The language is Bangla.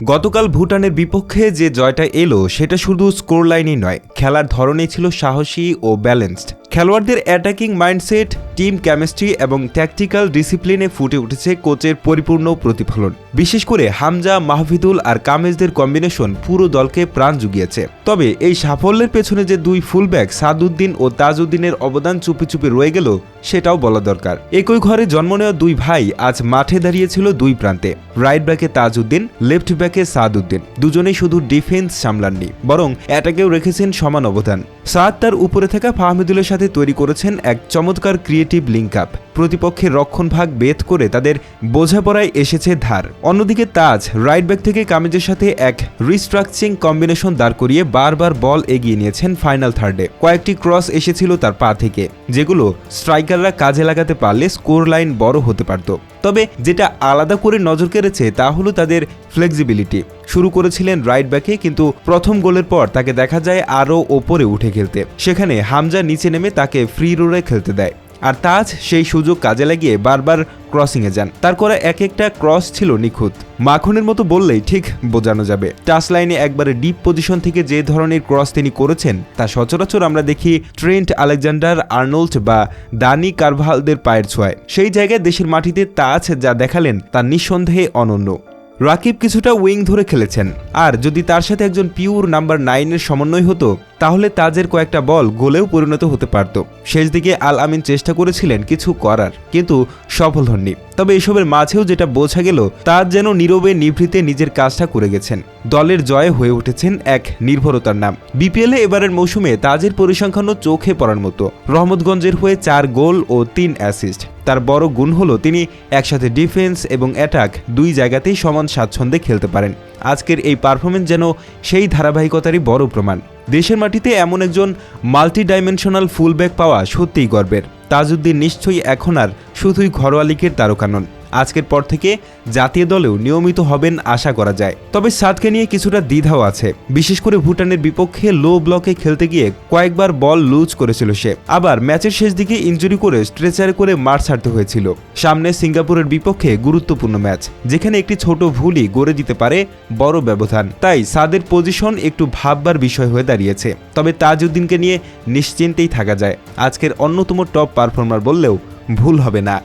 গতকাল ভুটানের বিপক্ষে যে জয়টা এলো, সেটা শুধু স্কোর লাইনই নয়, খেলার ধরনেই ছিল সাহসী ও ব্যালেন্সড। খেলোয়াড়দের অ্যাটাকিং মাইন্ডসেট টিম কেমিস্ট্রি এবং ট্যাকটিক্যাল ডিসিপ্লিনে ফুটে উঠেছে কোচের পরিপূর্ণ প্রতিফলন। বিশেষ করে হামজা, মাহফিদুল আর কামেজদের কম্বিনেশন পুরো দলকে প্রাণ জুগিয়েছে। তবে এই সাফল্যের পেছনে যে দুই ফুলব্যাক সাদুদ্দিন ও তাজউদ্দিনের অবদান চুপি চুপি রয়ে গেল, সেটাও বলা দরকার। একই ঘরে জন্ম নেওয়া দুই ভাই আজ মাঠে দাঁড়িয়েছিল দুই প্রান্তে। রাইট ব্যাকে তাজউদ্দিন লেফট ব্যাকে সাদউদ্দিন দুজনেই শুধু ডিফেন্স সামলাননি, বরং অ্যাটাকেও রেখেছেন সমান অবদান। সাদ তার উপরে থাকা ফাহমিদুলের সাথে তৈরি করেছেন এক চমৎকার ক্রিয়েটিভ লিঙ্ক আপ প্রতিপক্ষের রক্ষণভাগ বেদ করে তাদের বোঝাপড়ায় এসেছে ধার। অন্যদিকে তাজ রাইট ব্যাক থেকে কামিজের সাথে এক রিস্ট্রাকচিং কম্বিনেশন দাঁড় করিয়ে বারবার বল এগিয়ে নিয়েছেন ফাইনাল থার্ডে কয়েকটি ক্রস এসেছিল তার পা থেকে, যেগুলো স্ট্রাইকাররা কাজে লাগাতে পারলে স্কোর লাইন বড় হতে পারত। তবে যেটা আলাদা করে নজর কেড়েছে তা হলো তাদের ফ্লেক্সিবিলিটি শুরু করেছিলেন রাইট ব্যাকে কিন্তু প্রথম গোলের পর তাকে দেখা যায় আরও ওপরে উঠে খেলতে। সেখানে হামজা নিচে নেমে তাকে ফ্রি রোলে খেলতে দেয়। আর তাজ সেই সুযোগ কাজে লাগিয়ে বারবার ক্রসিংয়ে যান। তার এক একটা ক্রস ছিল নিখুঁত। মাখনের মতো বললেই ঠিক বোঝানো যাবে। টাচ লাইনে একবারে ডিপ পজিশন থেকে যে ধরনের ক্রস তিনি করেছেন, তা সচরাচর আমরা দেখি ট্রেন্ট আলেকজান্ডার, আর্নল্ড বা দানি কারভালদের পায়ের ছোঁয়ায়। সেই জায়গায় দেশের মাটিতে তাজ যা দেখালেন, তা নিঃসন্দেহে অনন্য। রাকিব কিছুটা উইং ধরে খেলেছেন। আর যদি তার সাথে একজন পিওর নাম্বার নাইনের সমন্বয় হতো তাহলে তাজের কয়েকটা বল গোলেও পরিণত হতে পারত। শেষ দিকে আল আমিন চেষ্টা করেছিলেন কিছু করার, কিন্তু সফল হননি। তবে এসবের মাঝেও যেটা বোঝা গেল, তাজ যেন নীরবে নিভৃতে নিজের কাজটা করে গেছেন। দলের জয়ে হয়ে উঠেছেন এক নির্ভরতার নাম। বিপিএলে এবারের মৌসুমে তাজের পরিসংখ্যানও চোখে পড়ার মতো। রহমতগঞ্জের হয়ে চার গোল ও তিন অ্যাসিস্ট। তার বড় গুণ হলো তিনি একসাথে ডিফেন্স এবং অ্যাটাক দুই জায়গাতেই সমান স্বাচ্ছন্দ্যে খেলতে পারেন। আজকের এই পারফরমেন্স যেন সেই ধারাবাহিকতারই বড় প্রমাণ। দেশের মাটিতে এমন একজন মাল্টি ডাইমেনশনাল ফুলব্যাক পাওয়া সত্যিই গর্বের। তাজউদ্দিন নিশ্চয়ই এখন আর শুধুই ঘরোয়া লিগের তারকা নন। আজকের পর থেকে জাতীয় দলেও নিয়মিত হবেন আশা করা যায়। তবে সাদকে নিয়ে কিছুটা দ্বিধাও আছে। বিশেষ করে ভুটানের বিপক্ষে লো ব্লকে খেলতে গিয়ে কয়েকবার বল লুজ করেছিল সে। আবার ম্যাচের শেষ দিকে ইঞ্জুরি করে, স্ট্রেচারে করে মাঠ ছাড়তে হয়েছিল। সামনে সিঙ্গাপুরের বিপক্ষে গুরুত্বপূর্ণ ম্যাচ, যেখানে একটি ছোট ভুলই গড়ে দিতে পারে বড় ব্যবধান। তাই সাদের পজিশন একটু ভাববার বিষয় হয়ে দাঁড়িয়েছে। তবে তাজউদ্দিনকে নিয়ে নিশ্চিন্তেই থাকা যায়। আজকের অন্যতম টপ পারফর্মার বললেও ভুল হবে না।